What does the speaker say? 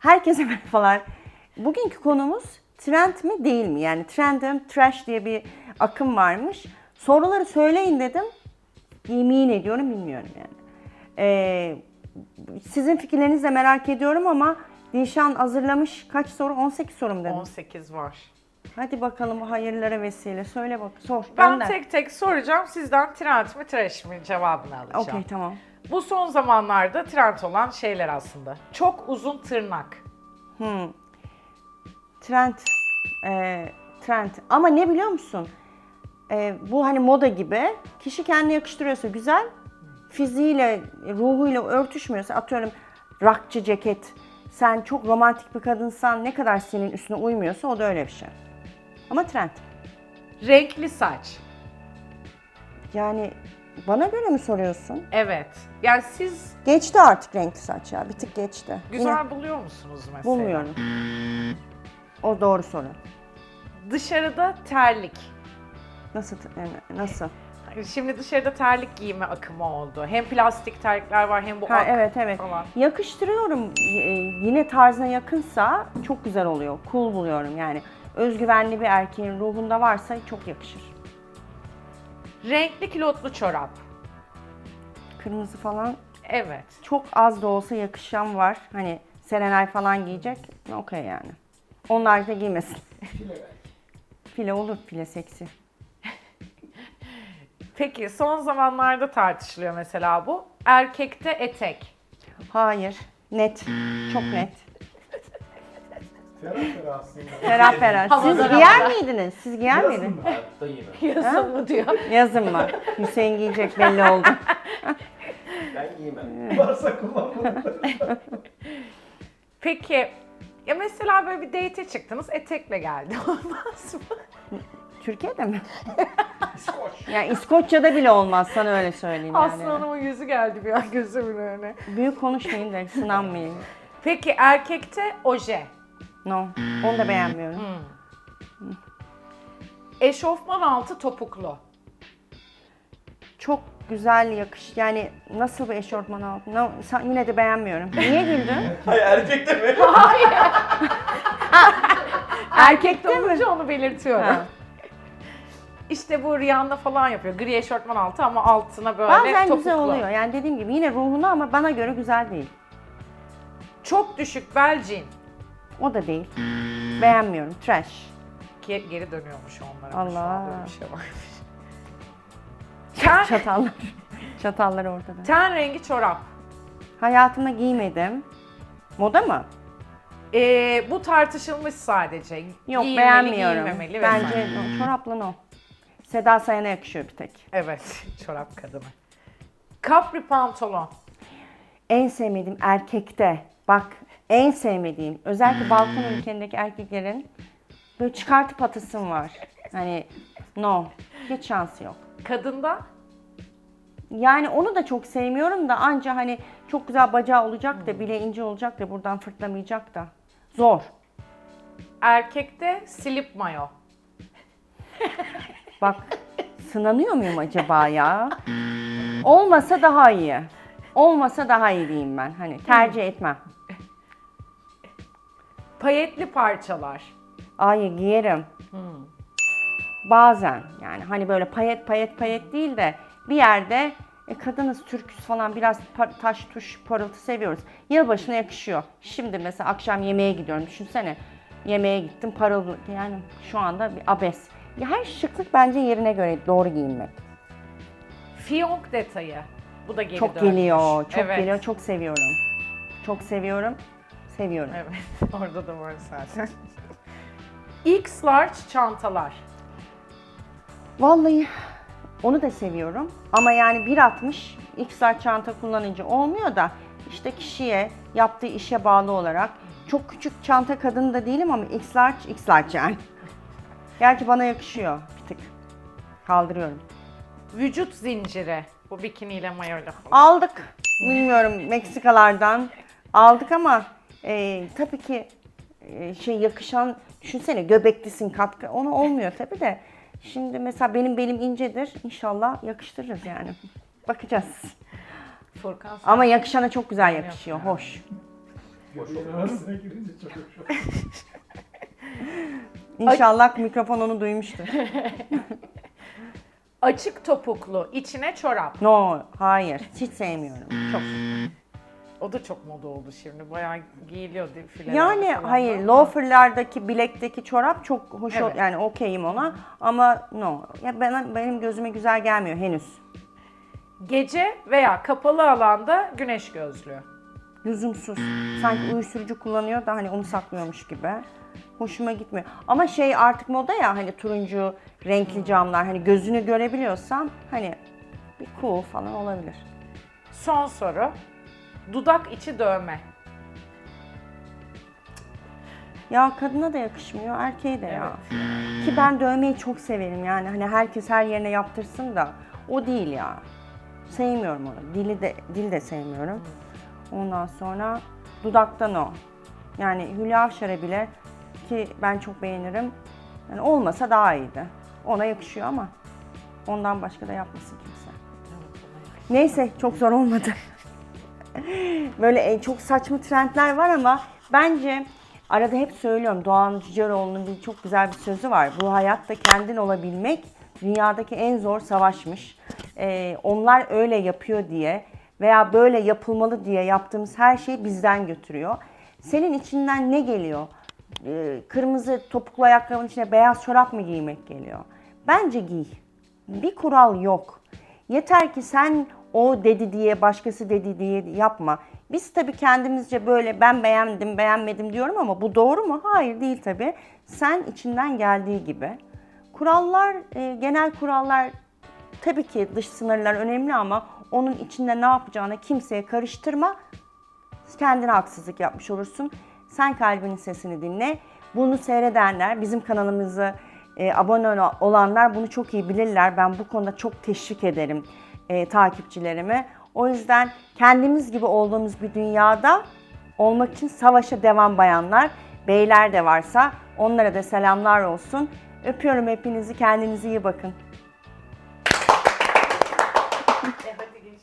Herkese merhabalar. Bugünkü konumuz trend mi değil mi? Yani trend and trash diye bir akım varmış. Soruları söyleyin dedim. Yemin ediyorum bilmiyorum yani. Ee, sizin fikirlerinizi de merak ediyorum ama Dilşan hazırlamış kaç soru? 18 soru mu dedim? 18 var. Hadi bakalım hayırlara vesile. Söyle bak. Sor. Ben gönder. tek tek soracağım. Sizden trend mi trash mi cevabını alacağım. Okey tamam. Bu son zamanlarda trend olan şeyler aslında. Çok uzun tırnak. Trend. e, trend. Ama ne biliyor musun? E, bu hani moda gibi. Kişi kendine yakıştırıyorsa güzel. Fiziğiyle, ruhuyla örtüşmüyorsa atıyorum rockçı ceket. Sen çok romantik bir kadınsan ne kadar senin üstüne uymuyorsa o da öyle bir şey. Ama trend. Renkli saç. Yani bana göre mi soruyorsun? Evet. Yani siz Geçti artık renkli saç ya. Bir tık geçti. güzel Yine buluyor musunuz mesela? bulmuyorum. O doğru soru. Dışarıda terlik. Nasıl? yani nasıl? Şimdi dışarıda terlik giyme akımı oldu. Hem plastik terlikler var hem bu Ha ak evet evet. falan. Yakıştırıyorum. Ee, yine tarzına yakınsa çok güzel oluyor. Cool buluyorum yani. Özgüvenli bir erkeğin ruhunda varsa çok yakışır. Renkli kilotlu çorap. Kırmızı falan Evet. çok az da olsa yakışan var. Hani Serenay falan giyecek. Okey yani. Onlar da giymesin. File olur file seksi. Peki son zamanlarda tartışılıyor mesela bu. Erkekte etek. Hayır. Net. Çok net. Ferah ferah aslında. Ferah ferah. Siz Havadan giyer havada. miydiniz? Siz giyer miydiniz? Yazın hayatta yemem. Yazın mı diyor. Yazın mı? Hüseyin giyecek belli oldu. Ben giymem. Varsa kullanmam. Peki ya mesela böyle bir date'e çıktınız etekle geldi olmaz mı? Türkiye'de mi? İskoç. Ya İskoçya'da bile olmaz sana öyle söyleyeyim Aslı yani. Hanım'ın yüzü geldi bir an gözümün önüne. Büyük konuşmayın da sınanmayın. Peki erkekte oje. No. Onu da beğenmiyorum. Eşofman altı topuklu. Çok güzel yakış. Yani nasıl bir eşortman aldın? No, sen- yine de beğenmiyorum. Niye güldün? Hayır erkekte mi? Erkekte mi? Olunca onu belirtiyorum. Ha. İşte bu Rihanna falan yapıyor. Gri eşofman altı ama altına böyle Bazen topuklu. güzel oluyor. Yani dediğim gibi yine ruhuna ama bana göre güzel değil. Çok düşük bel jean. O da değil. Beğenmiyorum. Trash. Ki geri dönüyormuş onlara. Allah. anda öyle bir şey varmış. Ten, Çatallar. Çatallar ortada. ten rengi çorap. Hayatımda giymedim. Moda mı? Ee, bu tartışılmış sadece. Yok Giyilmeli, beğenmiyorum. giyilmemeli Bence vesaire. no, çorapla no. Seda Sayan'a yakışıyor bir tek. Evet, çorap kadını. Capri pantolon. En sevmediğim erkekte bak en sevmediğim özellikle Balkan ülkelerindeki erkeklerin böyle çıkartıp atasım var. Hani no hiç şansı yok. Kadında Yani onu da çok sevmiyorum da anca hani çok güzel bacağı olacak da bile ince olacak da buradan fırtlamayacak da. Zor. erkekte slip mayo. Bak sınanıyor muyum acaba ya? Olmasa daha iyi. Olmasa daha iyi diyeyim ben. Hani tercih etmem. Payetli parçalar. Ay giyerim. Bazen yani hani böyle payet payet payet değil de bir yerde e, kadınız Türküz falan biraz taş tuş parıltı seviyoruz. Yılbaşına yakışıyor. Şimdi mesela akşam yemeğe gidiyorum. Düşünsene yemeğe gittim parıl yani şu anda bir abes. Ya her şıklık bence yerine göre doğru giyinmek. Fiyonk detayı. Bu da geri çok dönmüş. geliyor, çok evet. geliyor, çok seviyorum. Çok seviyorum, seviyorum. Evet, orada da var zaten. X large çantalar. Vallahi onu da seviyorum. Ama yani 1.60 XR çanta kullanınca olmuyor da işte kişiye yaptığı işe bağlı olarak çok küçük çanta kadını da değilim ama X large, X large yani. Gerçi bana yakışıyor bir tık. Kaldırıyorum. Vücut zinciri. Bu bikiniyle mayoyla falan. Aldık. Bilmiyorum Meksikalardan aldık ama e, tabii ki e, şey yakışan düşünsene göbeklisin katkı onu olmuyor tabii de. Şimdi mesela benim belim incedir. İnşallah yakıştırırız yani. Bakacağız. Furkan Ama yakışana çok güzel yakışıyor. Hoş. Boş Göbeğin ol. arasına girince çok hoş oluyor. İnşallah mikrofon onu duymuştur. Açık topuklu, içine çorap. No, hayır. Hiç sevmiyorum. Çok. O da çok moda oldu şimdi. Bayağı giyiliyor filelerde Yani falan hayır, loaferlardaki bilekteki çorap çok hoş ol- Evet. yani okeyim ona ama no. Ya ben, benim gözüme güzel gelmiyor henüz. Gece veya kapalı alanda güneş gözlüğü. Lüzumsuz. Sanki uyuşturucu kullanıyor da hani onu saklıyormuş gibi. Hoşuma gitmiyor. Ama şey artık moda ya hani turuncu renkli camlar hani gözünü görebiliyorsam hani bir cool falan olabilir. Son soru. Dudak içi dövme. Ya kadına da yakışmıyor, erkeğe de ya. Ki ben dövmeyi çok severim yani hani herkes her yerine yaptırsın da o değil ya. Sevmiyorum onu. Dili de dil de sevmiyorum. Ondan sonra dudaktan o. Yani Hülya Avşar'a bile ki ben çok beğenirim. Yani olmasa daha iyiydi. Ona yakışıyor ama ondan başka da yapmasın kimse. Neyse çok zor olmadı. Böyle en çok saçma trendler var ama bence arada hep söylüyorum Doğan Cüceloğlu'nun bir çok güzel bir sözü var. Bu hayatta kendin olabilmek dünyadaki en zor savaşmış. Ee, onlar öyle yapıyor diye veya böyle yapılmalı diye yaptığımız her şey bizden götürüyor. Senin içinden ne geliyor? Ee, kırmızı topuklu ayakkabının içine beyaz çorap mı giymek geliyor? Bence giy. Bir kural yok. Yeter ki sen o dedi diye, başkası dedi diye yapma. Biz tabii kendimizce böyle ben beğendim, beğenmedim diyorum ama bu doğru mu? Hayır değil tabii. Sen içinden geldiği gibi. Kurallar, e, genel kurallar tabii ki dış sınırlar önemli ama onun içinde ne yapacağına kimseye karıştırma. Kendine haksızlık yapmış olursun. Sen kalbinin sesini dinle. Bunu seyredenler, bizim kanalımızı e, abone ol- olanlar bunu çok iyi bilirler. Ben bu konuda çok teşvik ederim e, takipçilerimi. O yüzden kendimiz gibi olduğumuz bir dünyada olmak için savaşa devam bayanlar, beyler de varsa onlara da selamlar olsun. Öpüyorum hepinizi, kendinize iyi bakın.